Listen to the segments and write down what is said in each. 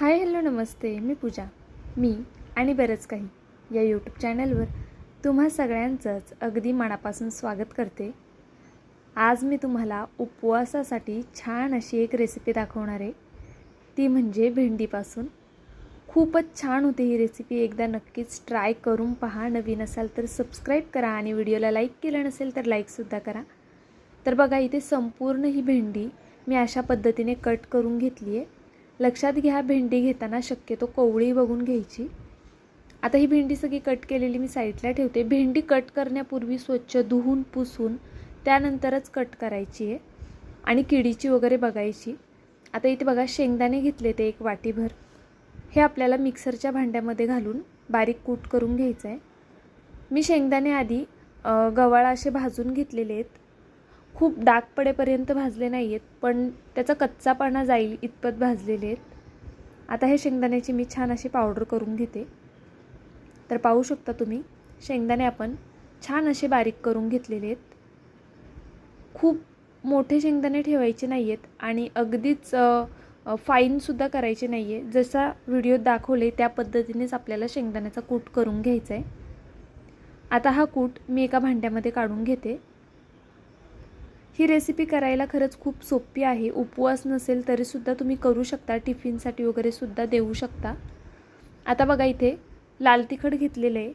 Hi hello नमस्ते. मी पूजा. मी आणि बरंच काही या यूट्यूब चॅनलवर तुम्हा सगळ्यांचंच अगदी मनापासून स्वागत करते. आज मी तुम्हाला उपवासासाठी छान अशी एक रेसिपी दाखवणार आहे. ती म्हणजे भेंडीपासून. खूपच छान होते ही रेसिपी एकदा नक्कीच ट्राय करून पहा. नवीन असाल तर सबस्क्राईब करा आणि व्हिडिओला लाईक केलं नसेल तर लाईकसुद्धा करा. तर बघा इथे संपूर्ण ही भेंडी मी अशा पद्धतीने कट करून घेतली आहे लक्षात घ्या भेंडी घेताना शक्यतो कोवळी बघून घ्यायची. आता ही भेंडी सगळी कट केलेली मी साईडला ठेवते. भेंडी कट करण्यापूर्वी स्वच्छ धुवून पुसून त्यानंतरच कट करायची आहे आणि किडीची वगैरे बघायची. आता इथे बघा शेंगदाणे घेतले ते एक वाटीभर. हे आपल्याला मिक्सरच्या भांड्यामध्ये घालून बारीक कूट करून घ्यायचं आहे मी शेंगदाणे आधी गवाळा असे भाजून घेतलेले आहेत. खूप डाग पडेपर्यंत भाजले नाही आहेत पण त्याचा कच्चापणा जाईल इतपत भाजलेले आहेत. आता हे शेंगदाण्याची मी छान अशी पावडर करून घेते. तर पाहू शकता तुम्ही शेंगदाणे आपण छान असे बारीक करून घेतलेले आहेत. खूप मोठे शेंगदाणे ठेवायचे नाही आहेत आणि अगदीच फाईनसुद्धा करायचे नाही आहे जसा व्हिडिओत दाखवले त्या पद्धतीनेच आपल्याला शेंगदाण्याचा कूट करून घ्यायचा आहे आता हा कूट मी एका भांड्यामध्ये काढून घेते. ही रेसिपी करायला खरंच खूप सोपी आहे. उपवास नसेल तरीसुद्धा तुम्ही करू शकता. टिफिनसाठी वगैरे सुद्धा देऊ शकता. आता बघा इथे लाल तिखट घेतलेलं आहे.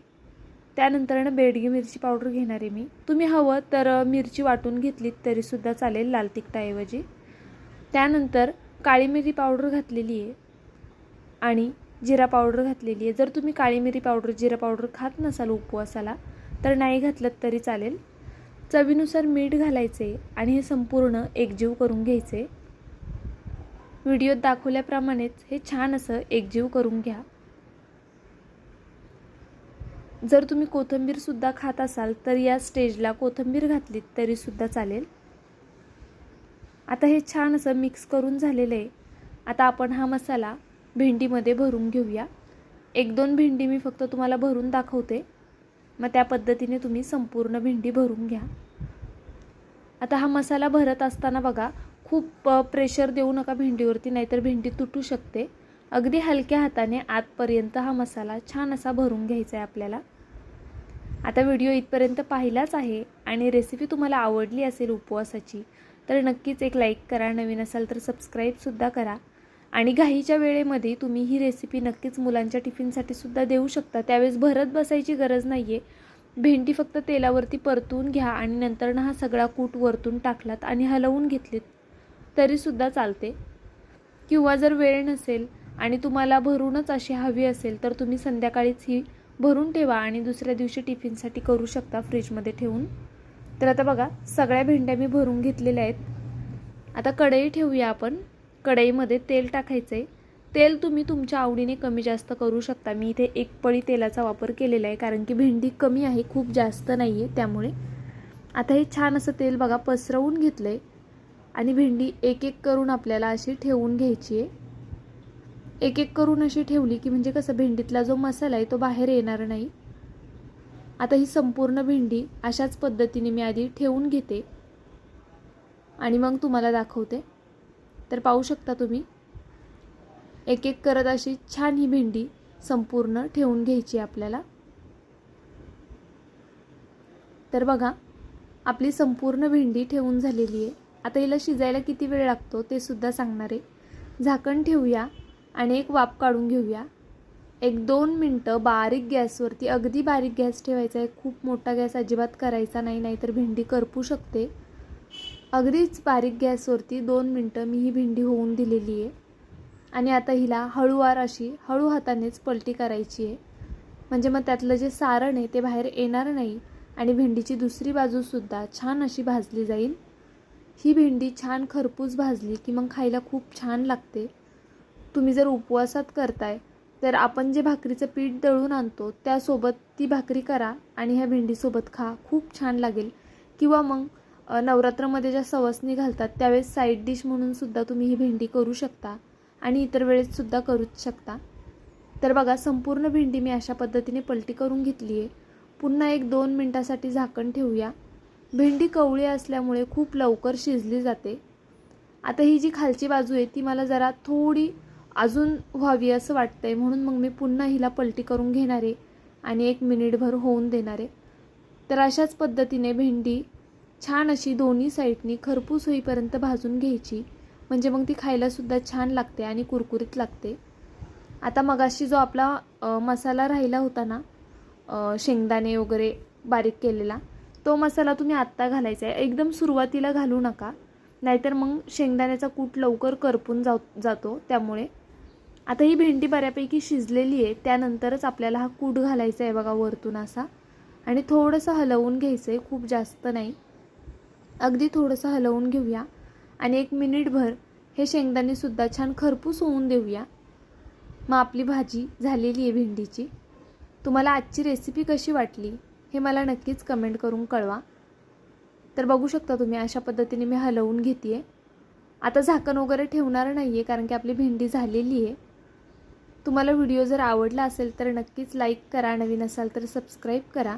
त्यानंतरनं बेडगी मिरची पावडर घेणार आहे मी. तुम्ही हवं तर मिरची वाटून घेतलीत तरीसुद्धा चालेल लाल तिखटाऐवजी. त्यानंतर काळी मिरी पावडर घातलेली आहे. आणि जिरा पावडर घातलेली आहे. जर तुम्ही काळी मिरी पावडर जिरा पावडर खात नसाल उपवासाला तर नाही घातलं तरी चालेल. चवीनुसार मीठ घालायचे आणि हे संपूर्ण एकजीव करून घ्यायचे. व्हिडिओत दाखवल्याप्रमाणेच हे छान असं एकजीव करून घ्या. जर तुम्ही कोथिंबीरसुद्धा खात असाल तर या स्टेजला कोथिंबीर घातलीत तरीसुद्धा चालेल. आता हे छान असं मिक्स करून झालेलं आहे. आता आपण हा मसाला भेंडीमध्ये भरून घेऊया. एक दोन भेंडी मी फक्त तुम्हाला भरून दाखवते. मग त्या पद्धतीने तुम्ही संपूर्ण भेंडी भरून घ्या. आता हा मसाला भरत असताना बघा खूप प्रेशर देऊ नका भेंडीवरती नाहीतर भेंडी तुटू शकते. अगदी हलक्या हाताने आतपर्यंत हा मसाला छान असा भरून घ्यायचा आहे आपल्याला. आता व्हिडिओ इथपर्यंत पाहिलाच आहे आणि रेसिपी तुम्हाला आवडली असेल उपवासाची तर नक्कीच एक लाईक करा. नवीन असाल तर सबस्क्राईबसुद्धा करा. आणि घाईच्या वेळेमध्ये तुम्ही ही रेसिपी नक्कीच मुलांच्या टिफिनसाठी सुद्धा देऊ शकता. त्यावेळेस भरत बसायची गरज नाही आहे भेंडी फक्त तेलावरती परतून घ्या आणि नंतर हा सगळा कूट वरतून टाकलात आणि हलवून घेतलीत. तरीसुद्धा चालते. किंवा जर वेळ नसेल आणि तुम्हाला भरूनच अशी हवी असेल तर तुम्ही संध्याकाळीच ही भरून ठेवा आणि दुसऱ्या दिवशी टिफिनसाठी करू शकता फ्रीजमध्ये ठेवून. तर आता बघा सगळ्या भेंड्या मी भरून घेतलेल्या आहेत. आता कढई ठेवूया आपण. कढईमध्ये तेल टाकायचं आहे तेल तुम्ही तुमच्या आवडीने कमी जास्त करू शकता. मी इथे एक पळी तेलाचा वापर केलेला आहे कारण की भेंडी कमी आहे खूप जास्त नाही आहे त्यामुळे. आता हे छान असं तेल बघा पसरवून घेतलं आहे आणि भेंडी एक एक करून आपल्याला अशी ठेवून घ्यायची आहे. एक एक करून अशी ठेवली की म्हणजे कसं भेंडीतला जो मसाला आहे तो बाहेर येणार नाही. आता ही संपूर्ण भेंडी अशाच पद्धतीने मी आधी ठेवून घेते. आणि मग तुम्हाला दाखवते. तर पाहू शकता तुम्ही. एक एक करत अशी छान ही भेंडी संपूर्ण ठेवून घ्यायची आपल्याला. तर बघा आपली संपूर्ण भेंडी ठेवून झालेली आहे. आता हिला शिजायला किती वेळ लागतो ते सुद्धा सांगणार आहे. झाकण ठेवूया आणि एक वाफ काढून घेऊया. एक दोन मिनटं बारीक गॅसवरती अगदी बारीक गॅस ठेवायचा आहे. खूप मोठा गॅस अजिबात करायचा नाही नाहीतर भेंडी करपू शकते. अगदीच बारीक गॅसवरती दोन मिनटं मी ही भेंडी होऊन दिलेली आहे. आणि आता हिला हळूवार अशी हळू हातानेच पलटी करायची आहे. म्हणजे मग त्यातलं जे सारण आहे ते बाहेर येणार नाही आणि भेंडीची दुसरी बाजूसुद्धा छान अशी भाजली जाईल. ही भेंडी छान खरपूस भाजली की मग खायला खूप छान लागते. तुम्ही जर उपवासात करताय तर आपण जे भाकरीचं पीठ दळून आणतो त्यासोबत ती भाकरी करा आणि ह्या भेंडीसोबत खा. खूप छान लागेल. किंवा मग नवरात्रामध्ये ज्या सवसनी घालतात त्यावेळेस साईड डिश म्हणूनसुद्धा तुम्ही ही भेंडी करू शकता आणि इतर वेळेससुद्धा करूच शकता. तर बघा संपूर्ण भेंडी मी अशा पद्धतीने पलटी करून घेतली आहे पुन्हा एक दोन मिनटासाठी झाकण ठेवूया. भेंडी कवळी असल्यामुळे खूप लवकर शिजली जाते. आता ही जी खालची बाजू आहे ती मला जरा थोडी अजून व्हावी असं वाटतंय म्हणून मग मी पुन्हा हिला पलटी करून घेणार आहे आणि एक मिनिटभर होऊन देणार. आहे तर अशाच पद्धतीने भेंडी छान अशी दोन्ही साईडनी खरपूस होईपर्यंत भाजून घ्यायची. म्हणजे मग ती खायलासुद्धा छान लागते आणि कुरकुरीत लागते. आता मगाशी जो आपला मसाला राहिला होता ना शेंगदाणे वगैरे बारीक केलेला तो मसाला तुम्ही आत्ता घालायचा आहे. एकदम सुरुवातीला घालू नका. नाहीतर मग शेंगदाण्याचा कूट लवकर करपून जाऊ जातो त्यामुळे. आता ही भेंडी बऱ्यापैकी शिजलेली आहे. त्यानंतरच आपल्याला हा कूट घालायचा आहे बघा वरतून असा. आणि थोडंसं हलवून घ्यायचं आहे खूप जास्त नाही. अगदी थोडंसं हलवून घेऊया आणि एक मिनिटभर हे शेंगदाणेसुद्धा छान खरपूस होऊन देऊया. मग आपली भाजी झालेली आहे भेंडीची. तुम्हाला आजची रेसिपी कशी वाटली हे मला नक्कीच कमेंट करून कळवा. तर बघू शकता तुम्ही अशा पद्धतीने मी हलवून घेते आहे आता झाकण वगैरे ठेवणार नाही आहे कारण की आपली भेंडी झालेली आहे. तुम्हाला व्हिडिओ जर आवडला असेल तर नक्कीच लाईक करा नवीन असाल तर सबस्क्राईब करा.